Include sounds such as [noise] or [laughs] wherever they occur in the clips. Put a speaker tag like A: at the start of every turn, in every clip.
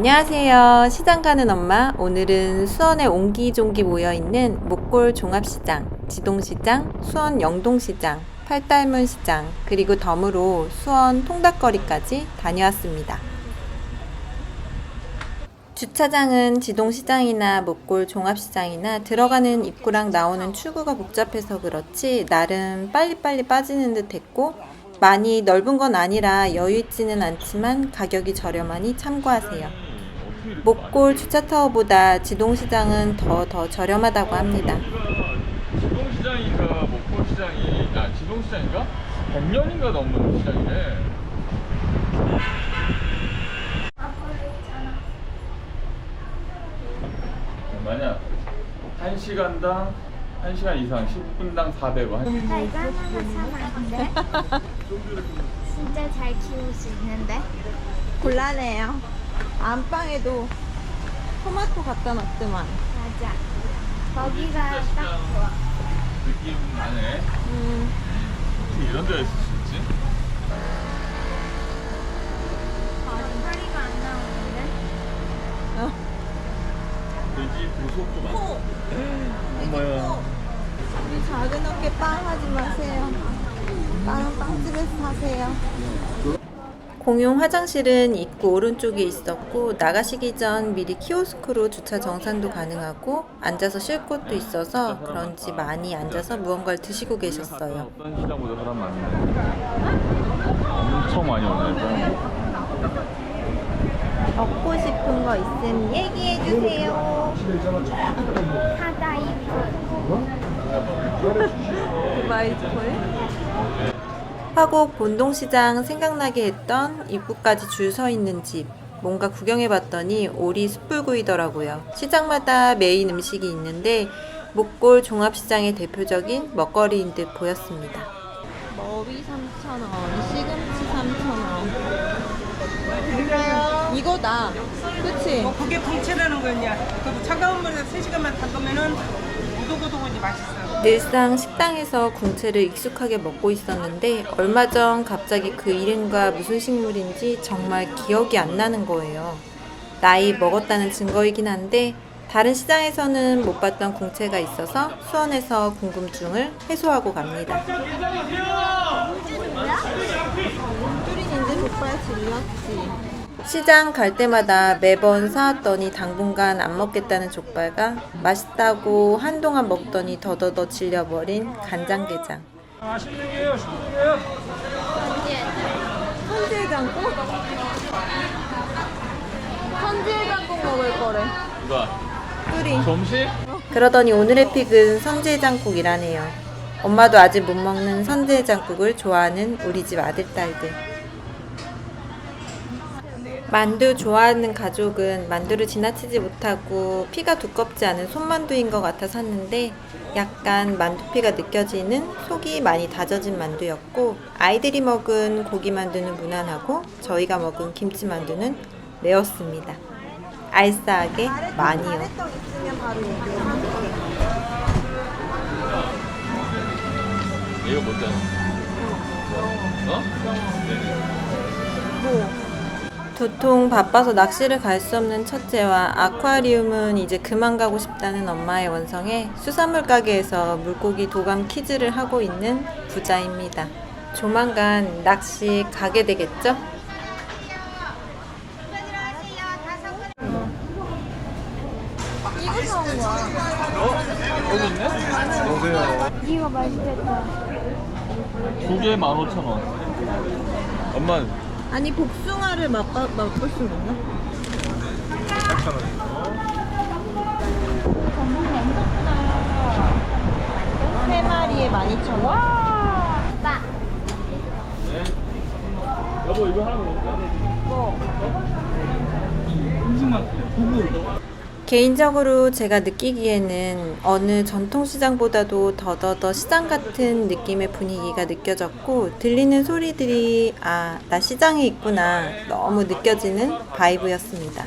A: 안녕하세요. 시장 가는 엄마. 오늘은 수원에 옹기종기 모여있는 목골 종합시장, 지동시장, 수원 영동시장, 팔달문 시장, 그리고 덤으로 수원 통닭거리까지 다녀왔습니다. 주차장은 지동시장이나 목골 종합시장이나 들어가는 입구랑 나오는 출구가 복잡해서 그렇지 나름 빨리빨리 빠지는 듯 했고 많이 넓은 건 아니라 여유 있지는 않지만 가격이 저렴하니 참고하세요. 목골 주차타워보다 지동시장은 더 더 저렴하다고 합니다.
B: 지동시장인가 목포시장이 아 지동시장인가? 100년인가 넘는 시장이네 만약 1시간당 1시간 이상 10분당 400원
C: 나 이거 하나만 사면 안 돼? 진짜 잘 키울 수 있는데?
A: 곤란해요. 안방에도 토마토 갖다 놨더만.
C: 맞아. 거기가 딱 좋아.
B: 느낌 나네
A: 음,
B: 어떻게 이런 데가 있을 수 있지?
C: 소리가 안 나오는데?
A: 어.
B: 돼지 부속도 많고 엄마야
A: 우리 작은 어깨 빵 하지 마세요. 빵은 빵집에서 사세요. 공용 화장실은 입구 오른쪽에 있었고 나가시기 전 미리 키오스크로 주차 정산도 가능하고 앉아서 쉴 곳도 있어서 그런지 많이 앉아서 무언가를 드시고 계셨어요.
B: 어떤 시장보다 사람 많네 엄청 많이 오네
A: 먹고 싶은 거 있으면 얘기해 주세요. [laughs]
C: 하다 이프.
A: 화곡 본동시장 생각나게 했던 입구까지 줄 서 있는 집. 뭔가 구경해 봤더니 오리 숯불구이더라고요. 시장마다 메인 음식이 있는데 목골 종합시장의 대표적인 먹거리인 듯 보였습니다. 머위 3,000원, 시금치 3,000원. 이거다. 그치?
D: 뭐 그게 봉채라는 거냐? 그리고 차가운 물에서 3시간만 담그면은 우도고도고지 맛있어.
A: 늘상 식당에서 궁채를 익숙하게 먹고 있었는데 얼마 전 갑자기 그 이름과 무슨 식물인지 정말 기억이 안 나는 거예요. 나이 먹었다는 증거이긴 한데 다른 시장에서는 못 봤던 궁채가 있어서 수원에서 궁금증을 해소하고 갑니다. 뚜린인데 족발 질렀지. 시장 갈 때마다 매번 사왔더니 당분간 안 먹겠다는 족발과 맛있다고 한동안 먹더니 더더더 질려버린 간장게장. 선지해장국? 선지해장국 먹을 거래.
B: 누가
A: 뚜리.
B: 점심?
A: 그러더니 오늘의 픽은 선지해장국이라네요. 엄마도 아직 못 먹는 선지해장국을 좋아하는 우리 집 아들딸들. 만두 좋아하는 가족은 만두를 지나치지 못하고 피가 두껍지 않은 손만두인 것 같아 샀는데 약간 만두피가 느껴지는 속이 많이 다져진 만두였고 아이들이 먹은 고기 만두는 무난하고 저희가 먹은 김치 만두는 매웠습니다. 알싸하게 많이요.
B: 이거 못잖아 어? 네네
A: 도통 바빠서 낚시를 갈 수 없는 첫째와 아쿠아리움은 이제 그만 가고 싶다는 엄마의 원성에 수산물 가게에서 물고기 도감 퀴즈를 하고 있는 부자입니다. 조만간 낚시 가게 되겠죠?
B: 여기 있네? 오세요
C: 이거 맛있겠다.
B: 두 개 15,000원 엄마
A: 아니 복숭아를 맛봐, 맛볼 수 있나? 3 마리에 12,000원?
C: 오빠.
B: 여보 이거 하나 먹을까? 뭐? 음식만 두부
A: 개인적으로 제가 느끼기에는 어느 전통시장보다도 더더더 시장 같은 느낌의 분위기가 느껴졌고 들리는 소리들이 아, 나 시장에 있구나 너무 느껴지는 바이브였습니다.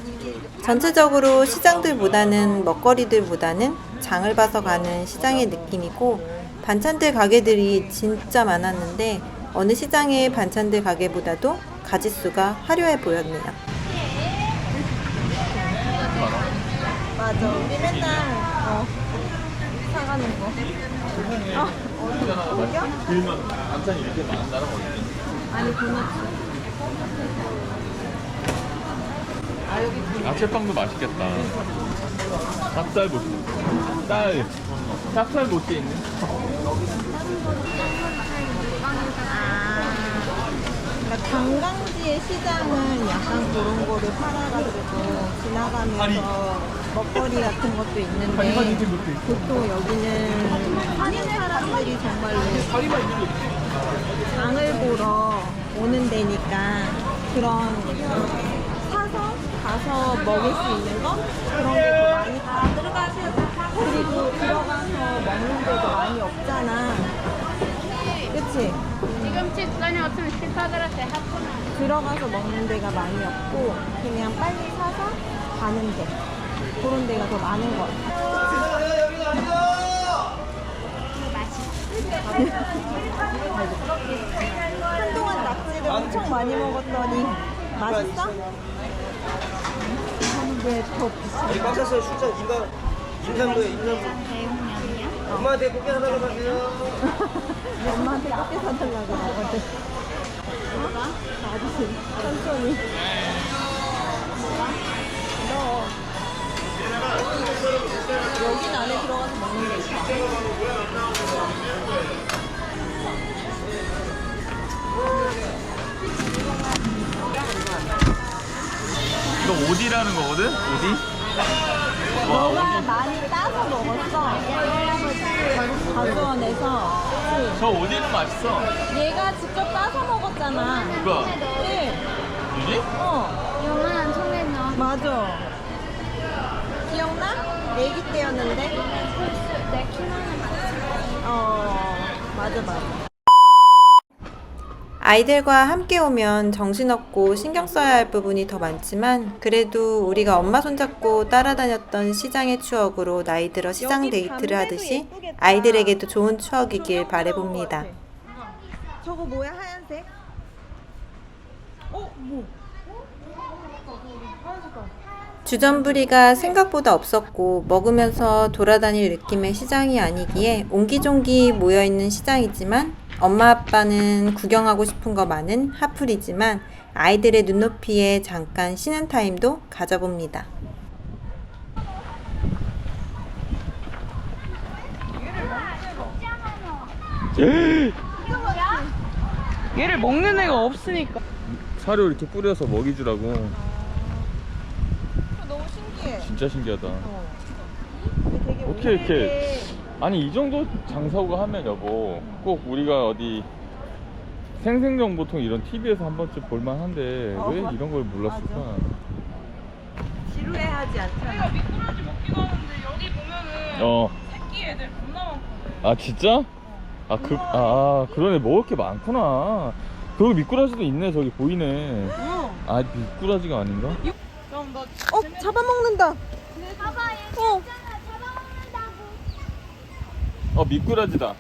A: 전체적으로 시장들보다는 먹거리들보다는 장을 봐서 가는 시장의 느낌이고 반찬들 가게들이 진짜 많았는데 어느 시장의 반찬들 가게보다도 가짓수가 화려해 보였네요.
B: 많아.
A: 맞아. 우리 맨날 어, 사가는 거. 어, 어디야?
B: 길만 반찬이 이렇게 많은 나라가 어디
A: 아니 도넛.
B: 야채빵도 맛있겠다. 닭살 모찌. 딸. 닭살 모찌 있네.
A: 그러니까 관광지의 시장은 약간 그런 거를 팔아가지고 지나가면서 먹거리 같은 것도 있는데 보통 여기는 한인 사람들이 정말로 장을 보러 오는 데니까 그런 사서 가서 먹을 수 있는 거? 그런 게 더 많이 다 그리고 들어가서 먹는 데도 많이 없잖아. 그치?
E: 지금 집간이 없으면 식사들한테 하프나?
A: 들어가서 먹는 데가 많이 없고 그냥 빨리 사서 가는 데 그런 데가 더 많은 것 같아. 한동안 낙지를 엄청 많이 먹었더니 맛있어? 근데 더 비싸.
F: 출장 인가 임산부에 임산부 엄마한테 고기 하나 가세요 [laughs]
A: 엄마한테 커피 사달라고. 어? 아저씨 천천히. 너 여긴 안에 들어가서 먹는 데 있어.
B: 이거 오디라는 거거든? 오디? 와,
A: 너가
B: 오디.
A: 많이 따서 먹었어. 가수원에서. 그치?
B: 저 오디는 맛있어.
A: 얘가 직접 따서 먹었잖아.
B: 누가?
A: 네.
B: 유니?
A: 어,
E: 통에 넣어
A: 맞아. 애기 때였는데?
E: 내 키로는 맞지
A: 어, 맞아, 맞아. 아이들과 함께 오면 정신없고 신경 써야 할 부분이 더 많지만 그래도 우리가 엄마 손잡고 따라다녔던 시장의 추억으로 나이 들어 시장 데이트를 하듯이 아이들에게도 좋은 추억이길 바래봅니다. 저거 뭐야 하얀색? 어, 뭐? 주전부리가 생각보다 없었고 먹으면서 돌아다닐 느낌의 시장이 아니기에 옹기종기 모여있는 시장이지만 엄마 아빠는 구경하고 싶은 거 많은 하풀이지만 아이들의 눈높이에 잠깐 쉬는 타임도 가져봅니다.
D: 얘를 먹는 애가 없으니까.
B: 사료 이렇게 뿌려서 먹이 주라고.
A: 신기해.
B: 진짜 신기하다.
A: 되게
B: 어떻게 이렇게 아니 이 정도 장사고 하면 여보 꼭 우리가 어디 생생정보통 이런 TV에서 한 번쯤 볼만한데
A: 어,
B: 왜
A: 맞-
B: 이런 걸 몰랐을까?
A: 지루해하지 않잖아.
D: 미꾸라지 먹기도 하는데 여기 보면은
B: 어.
D: 새끼 애들 겁나 많거든.
B: 아 진짜? 아 그 아 그러네 먹을 게 많구나. 거기 미꾸라지도 있네 저기 보이네.
D: 응.
B: 아 미꾸라지가 아닌가?
D: 그럼 너
A: 어, 잡아먹는다.
C: 봐봐 얘
A: 어.
C: 있잖아 잡아먹는다고
B: 어 미꾸라지다.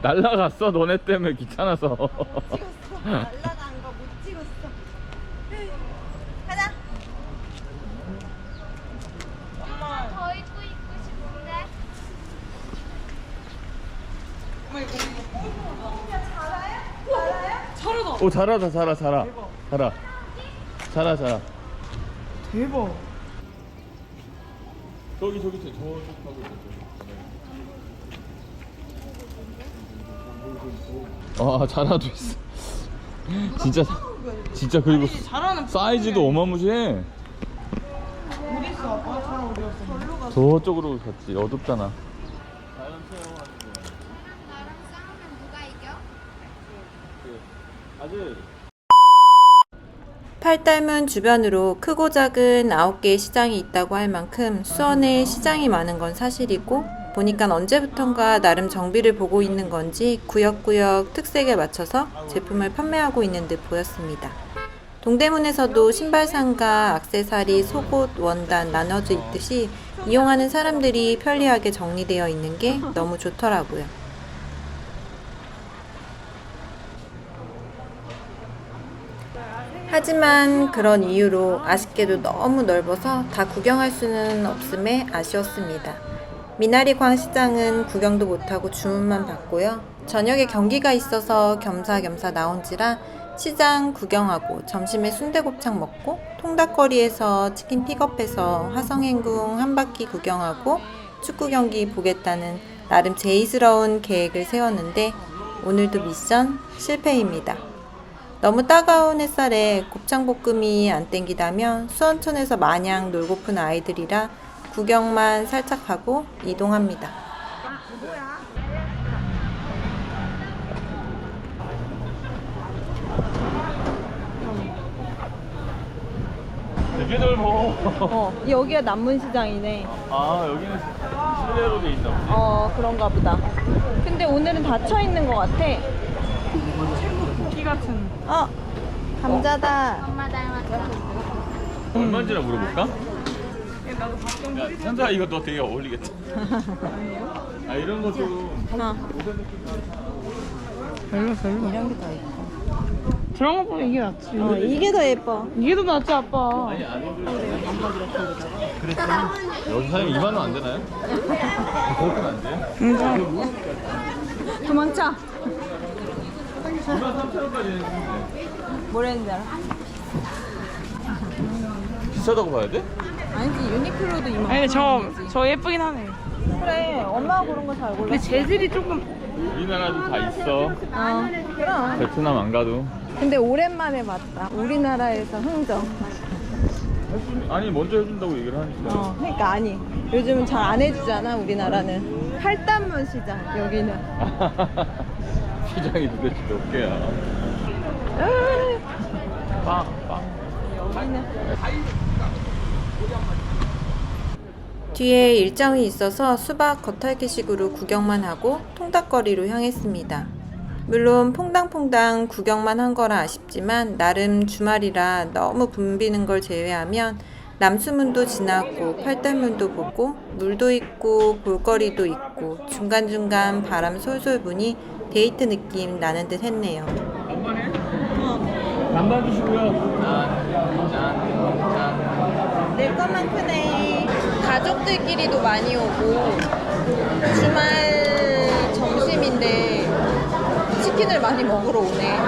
B: 날라갔어 너네 때문에 귀찮아서.
A: 찍었어. [laughs] 날라간 거 못 찍었어. 가자.
C: 더 입고 입고 싶은데
B: 오 잘하다 잘하 잘하 잘하 잘하 잘하
D: 대박.
B: 저기 저기 저 저쪽 하고 있어 아 잘하도 있어. 진짜 진짜 그리고
D: 잘하는
B: 사이즈도 어마무시해.
D: 어디 있어? 아빠 사람 어디 갔어?
B: 저쪽으로 갔지. 어둡잖아.
C: 나랑 싸우면 누가 이겨?
B: 아직
A: 팔달문 주변으로 크고 작은 9개의 시장이 있다고 할 만큼 수원에 시장이 많은 건 사실이고 보니까 언제부턴가 나름 정비를 보고 있는 건지 구역구역 특색에 맞춰서 제품을 판매하고 있는 듯 보였습니다. 동대문에서도 신발상가, 악세사리, 속옷, 원단 나눠져 있듯이 이용하는 사람들이 편리하게 정리되어 있는 게 너무 좋더라고요. 하지만 그런 이유로 아쉽게도 너무 넓어서 다 구경할 수는 없음에 아쉬웠습니다. 미나리 광시장은 구경도 못하고 주문만 받고요. 저녁에 경기가 있어서 겸사겸사 나온지라 시장 구경하고 점심에 순대곱창 먹고 통닭거리에서 치킨 픽업해서 화성행궁 한 바퀴 구경하고 축구 경기 보겠다는 나름 제의스러운 계획을 세웠는데 오늘도 미션 실패입니다. 너무 따가운 햇살에 곱창볶음이 안 땡기다면 수원천에서 마냥 놀고픈 아이들이라 구경만 살짝 하고 이동합니다.
B: 되게 넓어.
A: 어, 여기가 남문시장이네.
B: 아 여기는 실내로 돼 있나 보지.
A: 어, 그런가 보다. 근데 오늘은 닫혀 있는 것 같아.
D: 같은.
A: 어, 감자다.
E: 엄마 닮았다.
B: 얼마인지나 물어볼까? 야, 현자 이거 너 되게 어울리겠다. 아 이런 거 좀.
A: 어.
D: 별로 별로.
A: 이런 게 더 예뻐.
D: 저런 거 보면 이게 낫지.
A: 어, 이게 더 예뻐.
D: 이게 더 낫지 아빠.
B: 아니 안 그랬어. 여기 사장님 2만 원 안 되나요? [laughs] 그렇게는 안 돼?
A: 도망쳐.
B: 2만 3천 원까지 했는데
A: 뭐랬는지 알아?
B: 비싸다고 봐야 돼?
A: 아니지, 유니클로도 이만.
D: 아니 저 저 예쁘긴 하네.
A: 그래, 엄마가 고른 거 잘 골랐어.
D: 근데 재질이 조금
B: 우리나라도 다 있어.
A: 어, 그럼.
B: 베트남 안 가도.
A: 근데 오랜만에 봤다. 우리나라에서 흥정.
B: 아니 먼저 해준다고 얘기를 하니까.
A: 어, 그러니까 아니. 요즘은 잘 안 해주잖아, 우리나라는. 팔단문 시장, 여기는. [laughs]
B: 시장이 도대체 몇 개야? 빵, 빵.
A: 뒤에 일정이 있어서 수박 겉핥기식으로 구경만 하고 통닭거리로 향했습니다. 물론 퐁당퐁당 구경만 한 거라 아쉽지만 나름 주말이라 너무 붐비는 걸 제외하면 남수문도 지나고 팔달문도 보고 물도 있고 볼거리도 있고 중간중간 바람 솔솔 부니 데이트 느낌 나는 듯 했네요.
B: 반반 주시고요.
A: 내 것만 크네. 가족들끼리도 많이 오고 주말 점심인데 치킨을 많이 먹으러 오네.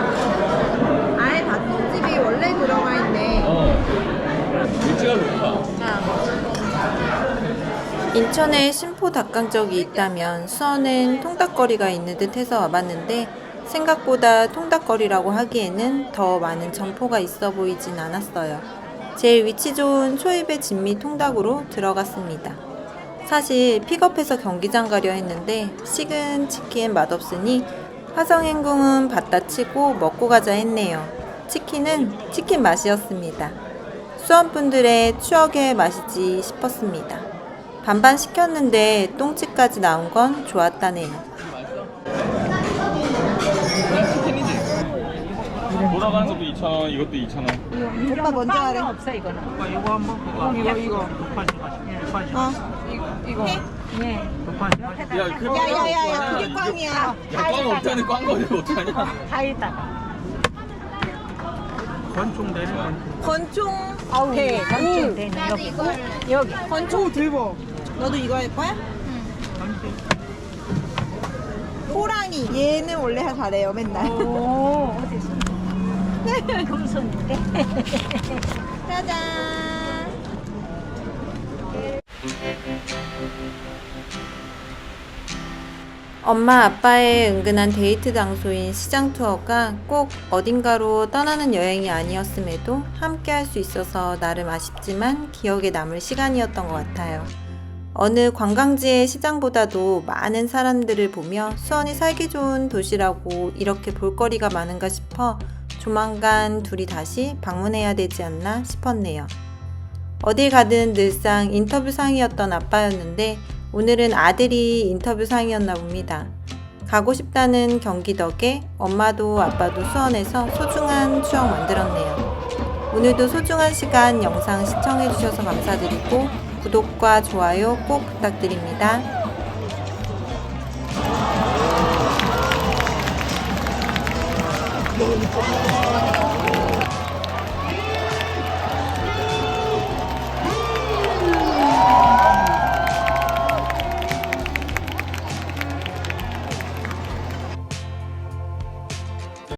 A: 아예 닭똥집이 원래 들어가 있네.
B: 어. 위치가 좋다.
A: 인천에 신포 닭강정이 있다면 수원엔 통닭거리가 있는 듯 해서 와봤는데 생각보다 통닭거리라고 하기에는 더 많은 점포가 있어 보이진 않았어요. 제일 위치 좋은 초입의 진미 통닭으로 들어갔습니다. 사실 픽업해서 경기장 가려 했는데 식은 치킨 맛없으니 화성행궁은 받다 치고 먹고 가자 했네요. 치킨은 치킨 맛이었습니다. 수원분들의 추억의 맛이지 싶었습니다. 반반 시켰는데 똥집까지 나온 건 좋았다네요.
B: 돌아가는 것도 2,000원, 이것도 2,000원.
A: 오빠 먼저 하래.
D: 오빠 이거 한번 이거 이거
A: 어.
D: 이거
B: 야, 그
A: 야야야야 그게 꽝이야.
B: 야, 꽝 없다는 꽝 거리를 어떡하냐?
A: 권총 배. 권총 배.
E: 나도 이거 할래.
A: 여기. 권총 들고. 너도 이거 할 거야? 호랑이. 얘는 원래 잘해요 맨날. 오. [laughs] 금손인데. 짜잔. 엄마 아빠의 은근한 데이트 장소인 시장 투어가 꼭 어딘가로 떠나는 여행이 아니었음에도 함께 할 수 있어서 나름 아쉽지만 기억에 남을 시간이었던 것 같아요. 어느 관광지의 시장보다도 많은 사람들을 보며 수원이 살기 좋은 도시라고 이렇게 볼거리가 많은가 싶어 조만간 둘이 다시 방문해야 되지 않나 싶었네요. 어딜 가든 늘상 인터뷰상이었던 아빠였는데 오늘은 아들이 인터뷰상이었나 봅니다. 가고 싶다는 경기 덕에 엄마도 아빠도 수원에서 소중한 추억 만들었네요. 오늘도 소중한 시간 영상 시청해주셔서 감사드리고 구독과 좋아요 꼭 부탁드립니다.